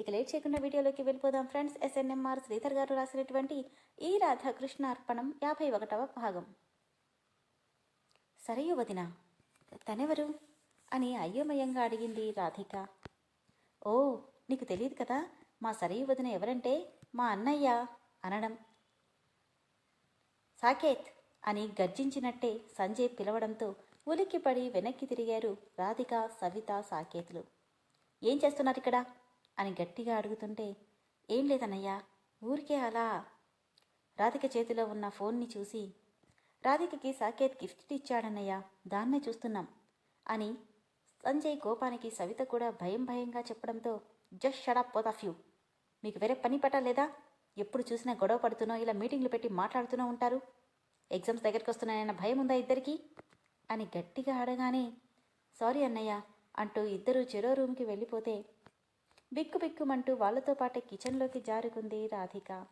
ఇక లేట్ చేయకుండా వీడియోలోకి వెళ్ళిపోదాం ఫ్రెండ్స్. ఎస్ఎన్ఎంఆర్ శ్రీధర్ గారు రాసినటువంటి ఈ రాధాకృష్ణ అర్పణం యాభై ఒకటవ భాగం. సరయు వదిన తనెవరు? అని అయోమయంగా అడిగింది రాధిక. ఓ నీకు తెలియదు కదా మా సరయు వదిన ఎవరంటే మా అన్నయ్య అనడం. సాకేత్ అని గర్జించినట్టే సంజయ్ పిలవడంతో ఉలిక్కిపడి వెనక్కి తిరిగారు రాధిక సవిత సాకేతులు. ఏం చేస్తున్నారు ఇక్కడ? అని గట్టిగా అడుగుతుంటే ఏం లేదన్నయ్యా ఊరికే అలా? రాధిక చేతిలో ఉన్న ఫోన్ని చూసి రాధికకి సాకేత్ గిఫ్ట్ ఇచ్చాడన్నయ్యా దాన్నే చూస్తున్నాం అని సంజయ్ కోపానికి సవిత కూడా భయం భయంగా చెప్పడంతో just shut up both of you. మీకు వేరే పని పట్టలేదా ఎప్పుడు చూసినా గొడవ పడుతూనో ఇలా మీటింగ్లు పెట్టి మాట్లాడుతూనే ఉంటారు? ఎగ్జామ్స్ దగ్గరికి వస్తున్నాయన్న భయం ఉందా ఇద్దరికి? అని గట్టిగా అడగానే సారీ అన్నయ్య అంటూ ఇద్దరూ చెరో రూమ్కి వెళ్ళిపోతే బిక్కు బిక్కుమంటూ వాళ్ళతో పాటే కిచెన్లోకి జారుకుంది రాధిక.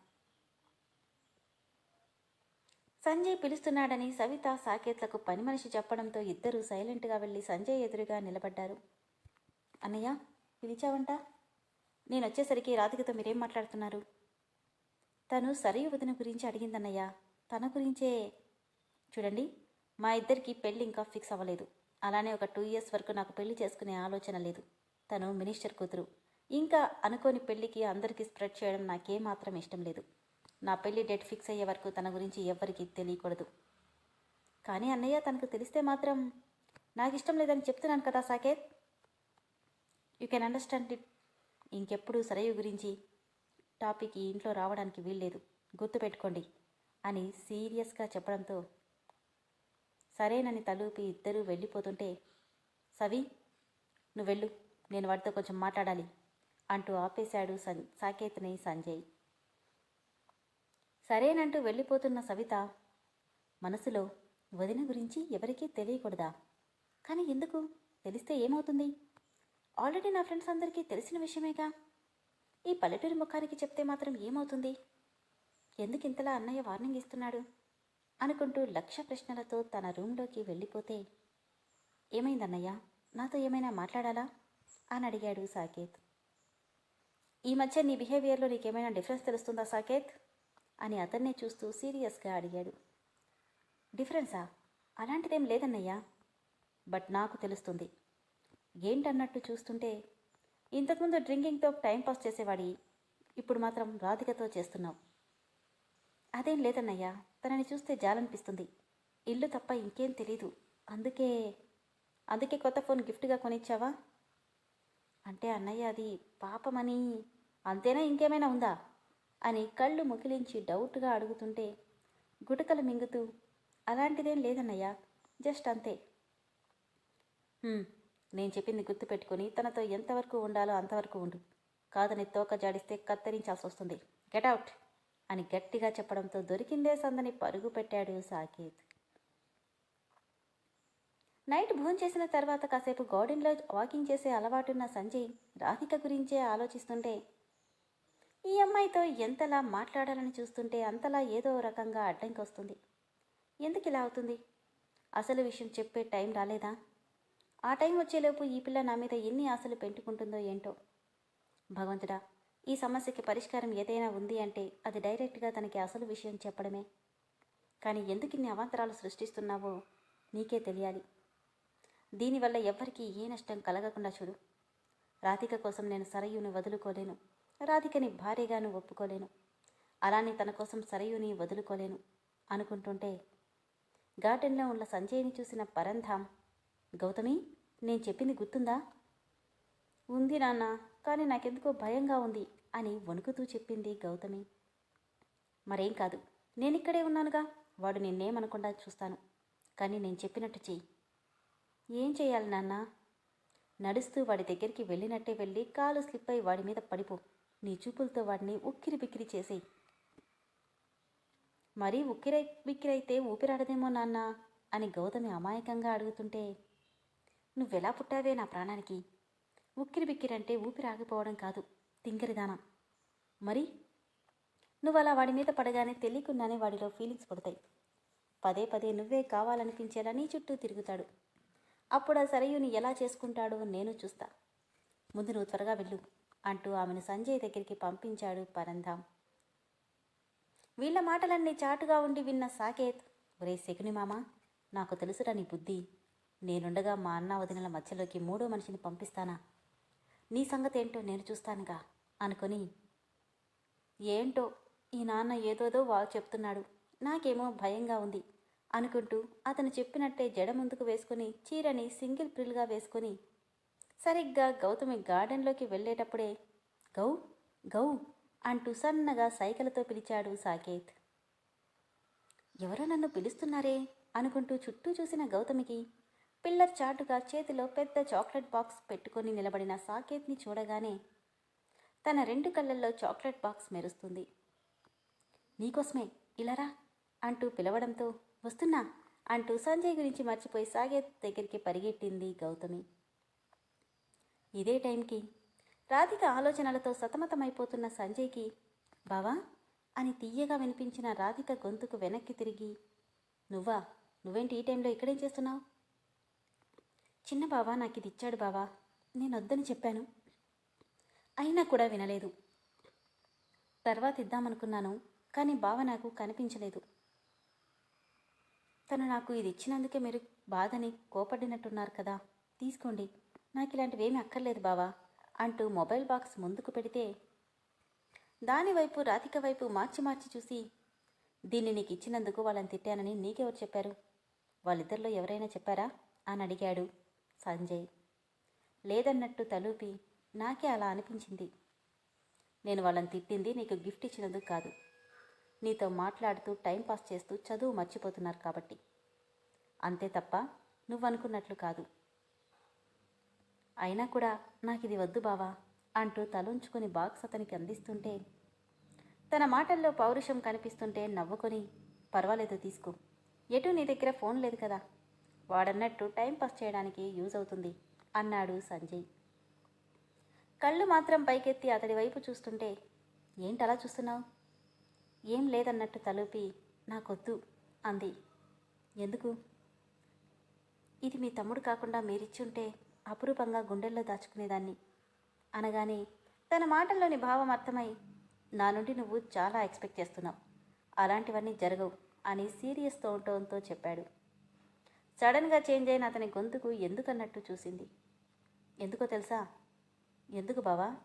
సంజయ్ పిలుస్తున్నాడని సవిత సాకేత్లకు పని మనిషి చెప్పడంతో ఇద్దరూ సైలెంట్గా వెళ్ళి సంజయ్ ఎదురుగా నిలబడ్డారు. అన్నయ్య పిలిచావంట? నేను వచ్చేసరికి రాధికతో మీరేం మాట్లాడుతున్నారు? తను సరయు వదిన గురించి అడిగిందన్నయ్య. తన గురించే. చూడండి మా ఇద్దరికి పెళ్ళి ఇంకా ఫిక్స్ అవ్వలేదు. అలానే ఒక టూ ఇయర్స్ వరకు నాకు పెళ్ళి చేసుకునే ఆలోచన లేదు. తను మినిస్టర్ కూతురు. ఇంకా అనుకోని పెళ్ళికి అందరికీ స్ప్రెడ్ చేయడం నాకేమాత్రం ఇష్టం లేదు. నా పెళ్ళి డేట్ ఫిక్స్ అయ్యే వరకు తన గురించి ఎవ్వరికీ తెలియకూడదు. కానీ అన్నయ్య తనకు తెలిస్తే మాత్రం నాకు ఇష్టం లేదని చెప్తున్నాను కదా Saketh. You can understand it ఇంకెప్పుడు సరయు గురించి టాపిక్ ఈ ఇంట్లో రావడానికి వీల్లేదు. గుర్తుపెట్టుకోండి అని సీరియస్గా చెప్పడంతో సరేనని తలూపి ఇద్దరూ వెళ్ళిపోతుంటే సవి నువ్వు వెళ్ళు నేను వాడితో కొంచెం మాట్లాడాలి. అంటూ ఆపేశాడు సం సాకేత్ని సంజయ్. సరేనంటూ వెళ్ళిపోతున్న సవిత మనసులో వదిన గురించి ఎవరికీ తెలియకూడదా? కానీ ఎందుకు? తెలిస్తే ఏమవుతుంది? ఆల్రెడీ నా ఫ్రెండ్స్ అందరికీ తెలిసిన విషయమేగా? ఈ పల్లెటూరి ముఖానికి చెప్తే మాత్రం ఏమవుతుంది? ఎందుకు ఇంతలా అన్నయ్య వార్నింగ్ ఇస్తున్నాడు? అనుకుంటూ లక్ష ప్రశ్నలతో తన రూంలోకి వెళ్ళిపోతే ఏమైందన్నయ్య? నాతో ఏమైనా మాట్లాడాలా? అని అడిగాడు సాకేత్. ఈ మధ్య నీ బిహేవియర్లో నీకేమైనా డిఫరెన్స్ తెలుస్తుందా సాకేత్? అని అతన్నే చూస్తూ సీరియస్గా అడిగాడు. డిఫరెన్సా అలాంటిదేం లేదన్నయ్యా. బట్ నాకు తెలుస్తుంది. ఏంటన్నట్టు చూస్తుంటే ఇంతకుముందు డ్రింకింగ్తో టైంపాస్ చేసేవాడి ఇప్పుడు మాత్రం రాధికతో చేస్తున్నావు. అదేం లేదన్నయ్యా. తనని చూస్తే జాలనిపిస్తుంది. ఇల్లు తప్ప ఇంకేం తెలీదు. అందుకే అందుకే కొత్త ఫోన్ గిఫ్ట్గా కొనిచ్చావా? అంటే అన్నయ్య అది పాపమని? అంతేనా ఇంకేమైనా ఉందా? అని కళ్ళు ముకిలించి డౌట్గా అడుగుతుంటే గుటకలు మింగుతూ అలాంటిదేం లేదన్నయ్య జస్ట్ అంతే. నేను చెప్పింది గుర్తుపెట్టుకుని తనతో ఎంతవరకు ఉండాలో అంతవరకు ఉండు. కాదని తోక జాడిస్తే కత్తిరించాల్సి వస్తుంది గెట్ అవుట్ అని గట్టిగా చెప్పడంతో దొరికిందే సందని పరుగు పెట్టాడు సాకేత్. నైట్ భోంచేసిన తర్వాత కాసేపు గార్డెన్లో వాకింగ్ చేసే అలవాటున్న సంజయ్ రాధిక గురించే ఆలోచిస్తుంటే ఈ అమ్మాయితో ఎంతలా మాట్లాడాలని చూస్తుంటే అంతలా ఏదో రకంగా అడ్డంకి వస్తుంది ఎందుకు ఇలా అవుతుంది? అసలు విషయం చెప్పే టైం రాలేదా? ఆ టైం వచ్చేలోపు ఈ పిల్ల నా మీద ఎన్ని ఆశలు పెంటుకుంటుందో ఏంటో? భగవంతుడా ఈ సమస్యకి పరిష్కారం ఏదైనా ఉంది అంటే అది డైరెక్ట్గా తనకి అసలు విషయం చెప్పడమే. కానీ ఎందుకు ఇన్ని అవాంతరాలు సృష్టిస్తున్నావో నీకే తెలియాలి. దీనివల్ల ఎవ్వరికీ ఏ నష్టం కలగకుండా చూడు. రాధిక కోసం నేను సరయుని వదులుకోలేను. రాధికని భార్యగాను ఒప్పుకోలేను. అలానే తన కోసం సరయుని వదులుకోలేను అనుకుంటుంటే గార్డెన్లో ఉన్న సంజయ్ని చూసిన పరంధామ్ గౌతమి నేను చెప్పింది గుర్తుందా? ఉంది నాన్న కానీ నాకెందుకో భయంగా ఉంది అని వణుకుతూ చెప్పింది గౌతమి. మరేం కాదు నేనిక్కడే ఉన్నానుగా. వాడు నిన్నేమనకుండా చూస్తాను. కానీ నేను చెప్పినట్టు చెయ్యి. ఏం చేయాలి నాన్న? నడుస్తూ వాడి దగ్గరికి వెళ్ళినట్టే వెళ్ళి కాలు స్లిప్ అయి వాడి మీద పడిపో. నీ చూపులతో వాడిని ఉక్కిరి బిక్కిరి చేసేయి. మరీ ఉక్కిరై బిక్కిరైతే ఊపిరాడదేమో నాన్న? అని గౌతమి అమాయకంగా అడుగుతుంటే నువ్వెలా పుట్టావే నా ప్రాణానికి? ఉక్కిరి బిక్కిరంటే ఊపిరి ఆగిపోవడం కాదు తింగరిదానా. మరి? నువ్వు అలా వాడి మీద పడగానే తెలియకుండానే వాడిలో ఫీలింగ్స్ పుడతాయి. పదే పదే నువ్వే కావాలనిపించేలా నీ చుట్టూ తిరుగుతాడు. అప్పుడు ఆ సరయుని ఎలా చేసుకుంటాడో నేను చూస్తా. ముందు నువ్వు త్వరగా వెళ్ళు అంటూ ఆమెను సంజయ్ దగ్గరికి పంపించాడు పరంధాం వీళ్ళ మాటలన్నీ చాటుగా ఉండి విన్న సాకేత్ ఒరే శకుని మామ నాకు తెలుసురా నీ బుద్ధి. నేనుండగా మా అన్న వదినల మధ్యలోకి మూడో మనిషిని పంపిస్తానా? నీ సంగతి ఏంటో నేను చూస్తానుగా అనుకొని ఏంటో ఈ నాన్న ఏదోదో వా చెప్తున్నాడు. నాకేమో భయంగా ఉంది. అనుకుంటూ అతను చెప్పినట్టే జడ ముందుకు వేసుకుని చీరని సింగిల్ ప్రిల్గా వేసుకుని సరిగ్గా గౌతమి గార్డెన్లోకి వెళ్ళేటప్పుడే గౌ గౌ అంటూ సన్నగా సైకిలతో పిలిచాడు సాకేత్. ఎవరో నన్ను పిలుస్తున్నారే అనుకుంటూ చుట్టూ చూసిన గౌతమికి పిల్లర్ చాటుగా చేతిలో పెద్ద చాక్లెట్ బాక్స్ పెట్టుకొని నిలబడిన సాకేత్ని చూడగానే తన రెండు కళ్ళల్లో చాక్లెట్ బాక్స్ మెరుస్తుంది. నీకోసమే ఇలారా అంటూ పిలవడంతో వస్తున్నా అంటూ సంజయ్ గురించి మర్చిపోయి సాగే దగ్గరికి పరిగెట్టింది గౌతమి. ఇదే టైంకి రాధిక ఆలోచనలతో సతమతమైపోతున్న సంజయ్కి బావా అని తీయగా వినిపించిన రాధిక గొంతుకు వెనక్కి తిరిగి నువ్వా? నువ్వేంటి ఈ టైంలో ఇక్కడేం చేస్తున్నావు? చిన్న బావా నాకు ఇది ఇచ్చాడు బావా. నేను వద్దని చెప్పాను. అయినా కూడా వినలేదు. తర్వాత ఇద్దామనుకున్నాను కానీ బావ నాకు కనిపించలేదు. తను నాకు ఇది ఇచ్చినందుకే మీరు బాధని కోపడినట్టున్నారు కదా. తీసుకోండి. నాకు ఇలాంటివేమీ అక్కర్లేదు బావా అంటూ మొబైల్ బాక్స్ ముందుకు పెడితే దాని వైపు రాధిక వైపు మార్చి మార్చి చూసి దీన్ని నీకు ఇచ్చినందుకు వాళ్ళని తిట్టానని నీకెవరు చెప్పారు? వాళ్ళిద్దరిలో ఎవరైనా చెప్పారా? అని అడిగాడు సంజయ్. లేదన్నట్టు తలూపి నాకే అలా అనిపించింది. నేను వాళ్ళని తిట్టింది నీకు గిఫ్ట్ ఇచ్చినందుకు కాదు. నీతో మాట్లాడుతూ టైంపాస్ చేస్తూ చదువు మర్చిపోతున్నారు కాబట్టి. అంతే తప్ప నువ్వనుకున్నట్లు కాదు. అయినా కూడా నాకు ఇది వద్దు బావా అంటూ తలుంచుకుని బాక్స్ అతనికి అందిస్తుంటే తన మాటల్లో పౌరుషం కనిపిస్తుంటే నవ్వుకొని పర్వాలేదు తీసుకో. ఎటు నీ దగ్గర ఫోన్ లేదు కదా. వాడన్నట్టు టైంపాస్ చేయడానికి యూజ్ అవుతుంది అన్నాడు సంజయ్. కళ్ళు మాత్రం పైకెత్తి అతడి వైపు చూస్తుంటే ఏంటలా చూస్తున్నావు? ఏం లేదన్నట్టు తలూపి నాకొద్దు అంది. ఎందుకు? ఇది మీ తమ్ముడు కాకుండా మీరిచ్చుంటే అపురూపంగా గుండెల్లో దాచుకునేదాన్ని. అనగానే తన మాటల్లోని భావం అర్థమై నా నుండి నువ్వు చాలా ఎక్స్పెక్ట్ చేస్తున్నావు. అలాంటివన్నీ జరగవు అని సీరియస్ టోన్తో చెప్పాడు. సడన్గా చేంజ్ అయిన అతని గొంతుకు ఎందుకన్నట్టు చూసింది. ఎందుకో తెలుసా? ఎందుకు బావా?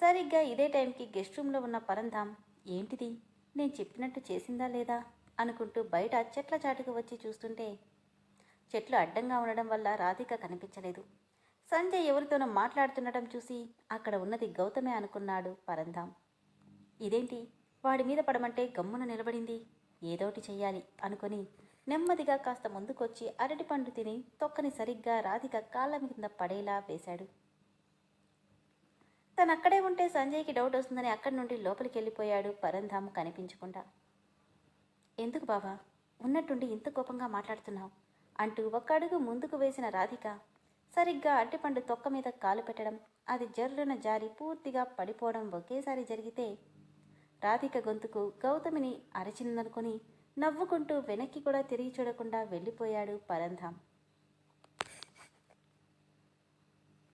సరిగ్గా ఇదే టైంకి గెస్ట్ రూమ్లో ఉన్న పరంధాం ఏంటిది? నేను చెప్పినట్టు చేసిందా లేదా అనుకుంటూ బయట చెట్ల చాటుకు వచ్చి చూస్తుంటే చెట్లు అడ్డంగా ఉండడం వల్ల రాధిక కనిపించలేదు. సంజయ్ ఎవరితోనో మాట్లాడుతుండటం చూసి అక్కడ ఉన్నది గౌతమే అనుకున్నాడు పరంధాం ఇదేంటి? వాడి మీద పడమంటే గమ్మున నిలబడింది. ఏదోటి చెయ్యాలి అనుకొని నెమ్మదిగా కాస్త ముందుకొచ్చి అరటిపండు తిని తొక్కని సరిగ్గా రాధిక కాళ్ళ కింద పడేలా వేశాడు. తను అక్కడే ఉంటే సంజయ్కి డౌట్ వస్తుందని అక్కడి నుండి లోపలికి వెళ్ళిపోయాడు పరంధామ్ కనిపించకుండా. ఎందుకు బావా? ఉన్నట్టుండి ఇంత కోపంగా మాట్లాడుతున్నావు? అంటూ ఒక్క అడుగు ముందుకు వేసిన రాధిక సరిగ్గా అరటిపండు తొక్క మీద కాలు పెట్టడం అది జర్రున జారి పూర్తిగా పడిపోవడం ఒకేసారి జరిగితే రాధిక గొంతుకు గౌతమిని అరచిందనుకొని నవ్వుకుంటూ వెనక్కి కూడా తిరిగి చూడకుండా వెళ్ళిపోయాడు పరంధాం